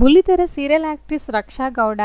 బుల్లితెర serial actress Raksha Gowda.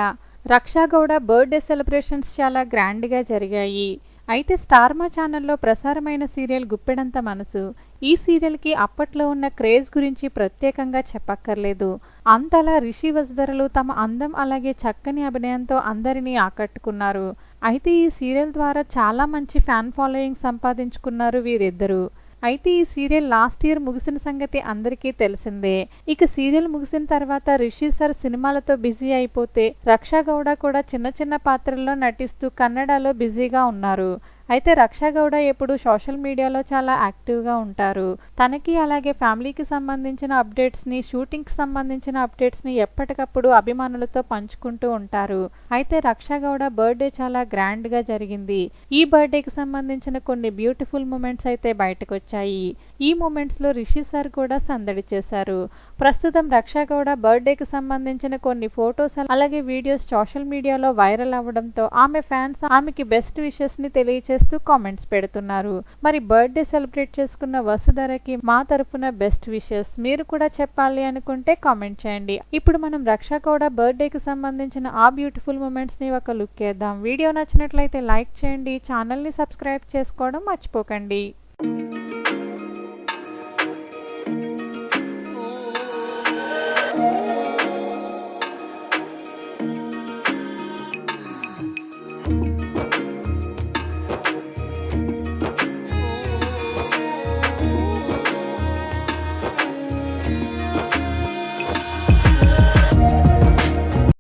Raksha Gowda birthday celebrations చాలా గ్రాండ్గా జరిగాయి. అయితే స్టార్మా ఛానల్లో ప్రసారమైన సీరియల్ గుప్పెడంత మనసు. ఈ సీరియల్కి అప్పట్లో ఉన్న క్రేజ్ గురించి ప్రత్యేకంగా చెప్పక్కర్లేదు. అంతలా రిషి వసుధరలు తమ అందం అలాగే చక్కని అభినయంతో అందరినీ ఆకట్టుకున్నారు. అయితే ఈ సీరియల్ ద్వారా చాలా మంచి ఫ్యాన్ ఫాలోయింగ్ సంపాదించుకున్నారు వీరిద్దరూ. అయితే ఈ సీరియల్ లాస్ట్ ఇయర్ ముగిసిన సంగతి అందరికీ తెలిసిందే. ఇక సీరియల్ ముగిసిన తర్వాత రిషి సార్ సినిమాలతో బిజీ అయిపోతే రక్షా గౌడ కూడా చిన్న చిన్న పాత్రల్లో నటిస్తూ కన్నడలో బిజీగా ఉన్నారు. అయితే రక్షా గౌడ ఎప్పుడు సోషల్ మీడియాలో చాలా యాక్టివ్గా ఉంటారు. తనకి అలాగే ఫ్యామిలీకి సంబంధించిన అప్డేట్స్ని షూటింగ్కి సంబంధించిన అప్డేట్స్ని ఎప్పటికప్పుడు అభిమానులతో పంచుకుంటూ ఉంటారు. అయితే రక్షా గౌడ బర్త్డే చాలా గ్రాండ్గా జరిగింది. ఈ బర్త్డేకి సంబంధించిన కొన్ని బ్యూటిఫుల్ మూమెంట్స్ అయితే బయటకు వచ్చాయి ఈ మూమెంట్స్లో రిషి సార్ కూడా సందడి చేశారు. ప్రస్తుతం రక్షా గౌడ బర్త్డేకి సంబంధించిన కొన్ని ఫొటోస్ అలాగే వీడియోస్ సోషల్ మీడియాలో వైరల్ అవ్వడంతో ఆమె ఫ్యాన్స్ ఆమెకి బెస్ట్ విషెస్ని చేస్తూ కామెంట్స్ పెడుతున్నారు. మరి బర్త్డే సెలబ్రేట్ చేసుకున్న వసుధరకి మా తరఫున బెస్ట్ విషెస్ మీరు కూడా చెప్పాలి అనుకుంటే కామెంట్ చేయండి. ఇప్పుడు మనం రక్ష కూడా బర్త్డేకి సంబంధించిన ఆ బ్యూటిఫుల్ మూమెంట్స్ని ఒక లుక్ వేద్దాం వీడియో నచ్చినట్లయితే లైక్ చేయండి. ఛానల్ని సబ్స్క్రైబ్ చేసుకోవడం మర్చిపోకండి.